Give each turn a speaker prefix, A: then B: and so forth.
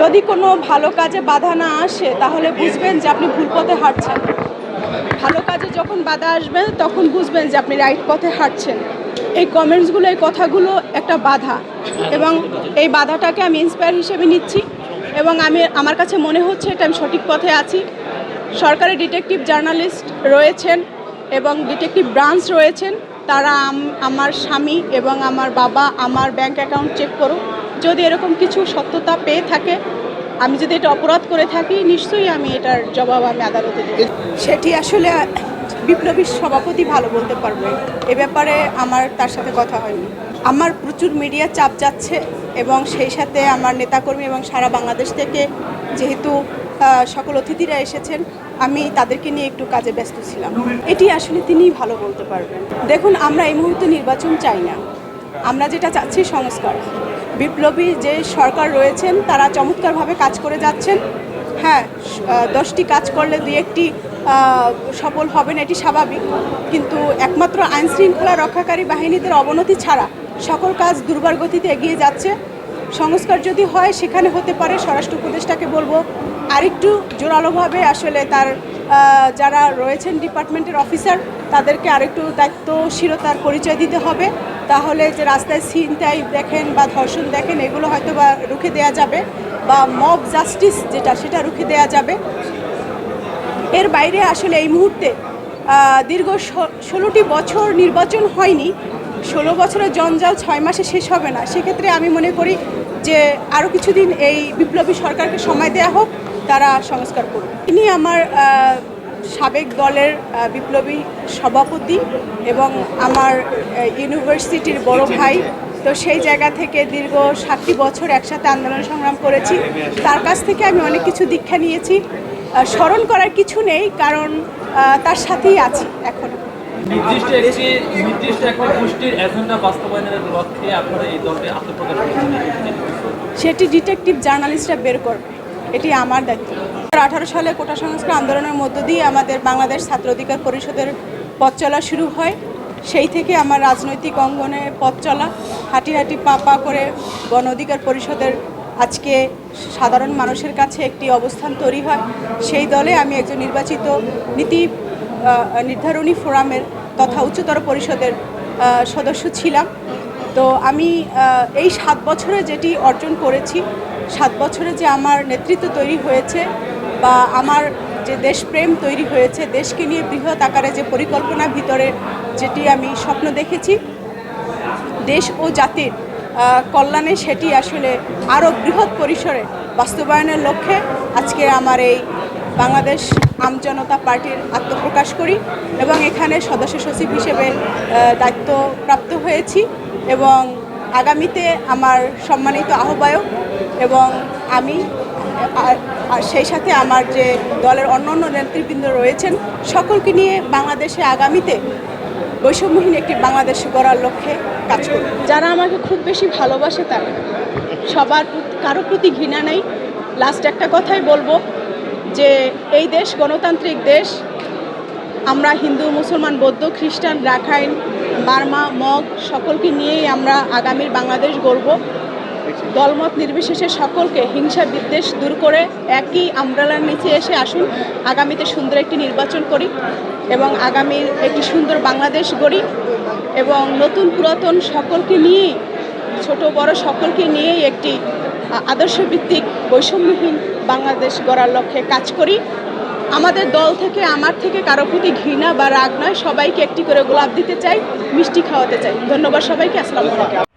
A: যদি কোনো ভালো কাজে বাধা না আসে, তাহলে বুঝবেন যে আপনি ভুল পথে হাঁটছেন। ভালো কাজে যখন বাধা আসবে, তখন বুঝবেন যে আপনি রাইট পথে হাঁটছেন। এই কমেন্টসগুলো এই কথাগুলো একটা বাধা এবং এই বাধাটাকে আমি ইন্সপায়ার হিসেবে নিচ্ছি এবং আমি, আমার কাছে মনে হচ্ছে এটা আমি সঠিক পথে আছি। সরকারি ডিটেকটিভ জার্নালিস্ট রয়েছেন এবং ডিটেকটিভ ব্রাঞ্চ রয়েছেন। তারা আমার স্বামী এবং আমার বাবা, আমার ব্যাংক অ্যাকাউন্ট চেক করুক। যদি এরকম কিছু সত্যতা পেয়ে থাকে, আমি যদি এটা অপরাধ করে থাকি, নিশ্চয়ই আমি এটার জবাব আমি আদালতে দেব। সেটি আসলে বিপ্লবীর সভাপতি ভালো বলতে পারবে। এ ব্যাপারে আমার তার সাথে কথা হয়নি। আমার প্রচুর মিডিয়া চাপ যাচ্ছে এবং সেই সাথে আমার নেতাকর্মী এবং সারা বাংলাদেশ থেকে যেহেতু সকল অতিথিরা এসেছেন, আমি তাদেরকে নিয়ে একটু কাজে ব্যস্ত ছিলাম। এটি আসলে তিনিই ভালো বলতে পারবেন। দেখুন, আমরা এই মুহূর্তে নির্বাচন চাই না। আমরা যেটা চাচ্ছি সংস্কার। বিপ্লবী যে সরকার রয়েছেন, তারা চমৎকারভাবে কাজ করে যাচ্ছেন। হ্যাঁ দশটি কাজ করলে দুই একটি সফল হবেন, এটি স্বাভাবিক। কিন্তু একমাত্র আইন শৃঙ্খলা রক্ষাকারী বাহিনীদের অবনতি ছাড়া সকল কাজ দুর্বার গতিতে এগিয়ে যাচ্ছে। সংস্কার যদি হয়, সেখানে হতে পারে, স্বরাষ্ট্র উপদেষ্টাকে বলব, আরেকটু জোরালোভাবে আসলে তার যারা রয়েছেন ডিপার্টমেন্টের অফিসার, তাদেরকে আরেকটু দায়িত্বশীলতার পরিচয় দিতে হবে। তাহলে যে রাস্তায় সিন ছিনতাই দেখেন বা ধর্ষণ দেখেন, এগুলো হয়তো বা রুখে দেওয়া যাবে বা মব জাস্টিস যেটা, সেটা রুখে দেওয়া যাবে। এর বাইরে আসলে এই মুহূর্তে দীর্ঘ ষোলোটি বছর নির্বাচন হয়নি। ষোলো বছরের জঞ্জাল ছয় মাসে শেষ হবে না। সেক্ষেত্রে আমি মনে করি যে আরও কিছুদিন এই বিপ্লবী সরকারকে সময় দেয়া হোক, তারা সংস্কার করুক। তিনি আমার সাবেক দলের বিপ্লবী সভাপতি এবং আমার ইউনিভার্সিটির বড় ভাই। তো সেই জায়গা থেকে দীর্ঘ সাতটি বছর একসাথে আন্দোলন সংগ্রাম করেছি। তার কাছ থেকে আমি অনেক কিছু দীক্ষা নিয়েছি। স্মরণ করার কিছু নেই কারণ তার সাথেই আছি এখন।
B: নির্দিষ্ট একটি নির্দিষ্ট একটা গোষ্ঠীর এজেন্ডা বাস্তবায়নের লক্ষ্যে আপনারা এই দলটি আত্মপ্রকাশ করেছেন।
A: সেটি ডিটেকটিভ জার্নালিস্টরা বের করবে। এটি আমার দায়িত্ব। আঠারো সালে কোটা সংস্কার আন্দোলনের মধ্য দিয়ে আমাদের বাংলাদেশ ছাত্র অধিকার পরিষদের পথ চলা শুরু হয়। সেই থেকে আমার রাজনৈতিক অঙ্গনে পথ চলা, হাঁটি হাঁটি পা পা করে গণ অধিকার পরিষদের আজকে সাধারণ মানুষের কাছে একটি অবস্থান তৈরি হয়। সেই দলে আমি একজন নির্বাচিত নীতি নির্ধারণী ফোরামের তথা উচ্চতর পরিষদের সদস্য ছিলাম। তো আমি এই সাত বছরে যেটি অর্জন করেছি, সাত বছরে যে আমার নেতৃত্ব তৈরি হয়েছে বা আমার যে দেশপ্রেম তৈরি হয়েছে, দেশকে নিয়ে বৃহৎ আকারে যে পরিকল্পনা ভিতরে যেটি আমি স্বপ্ন দেখেছি, দেশ ও জাতির কল্যাণে সেটি আসলে আরও বৃহৎ পরিসরে বাস্তবায়নের লক্ষ্যে আজকে আমার এই বাংলাদেশ আমজনতা পার্টির আত্মপ্রকাশ করি এবং এখানে সদস্য সচিব হিসেবে দায়িত্বপ্রাপ্ত হয়েছি এবং আগামীতে আমার সম্মানিত আহ্বায়ক এবং আমি সেই সাথে আমার যে দলের অন্য অন্য নেতৃবৃন্দ রয়েছেন, সকলকে নিয়ে বাংলাদেশে আগামীতে বৈষম্যহীন একটি বাংলাদেশ গড়ার লক্ষ্যে কাজ করব। যারা আমাকে খুব বেশি ভালোবাসে তারা সবার কারও প্রতি ঘৃণা নেই। লাস্ট একটা কথাই বলব যে এই দেশ গণতান্ত্রিক দেশ, আমরা হিন্দু, মুসলমান, বৌদ্ধ, খ্রিস্টান, রাখাইন, বার্মা, মগ সকলকে নিয়েই আমরা আগামীর বাংলাদেশ গড়ব। দলমত নির্বিশেষে সকলকে হিংসা বিদ্বেষ দূর করে একই আমব্রেলার নিচে এসে আসুন। আগামীতে সুন্দর একটি নির্বাচন করি এবং আগামীর একটি সুন্দর বাংলাদেশ গড়ি এবং নতুন পুরাতন সকলকে নিয়েই, ছোট বড় সকলকে নিয়েই একটি আদর্শভিত্তিক বৈষম্যহীন বাংলাদেশ গড়ার লক্ষ্যে কাজ করি। আমাদের দল থেকে, আমার থেকে কারও প্রতি ঘৃণা বা রাগ নয়। সবাইকে একটি করে গোলাপ দিতে চাই, মিষ্টি খাওয়াতে চাই। ধন্যবাদ সবাইকে, আসসালামু আলাইকুম।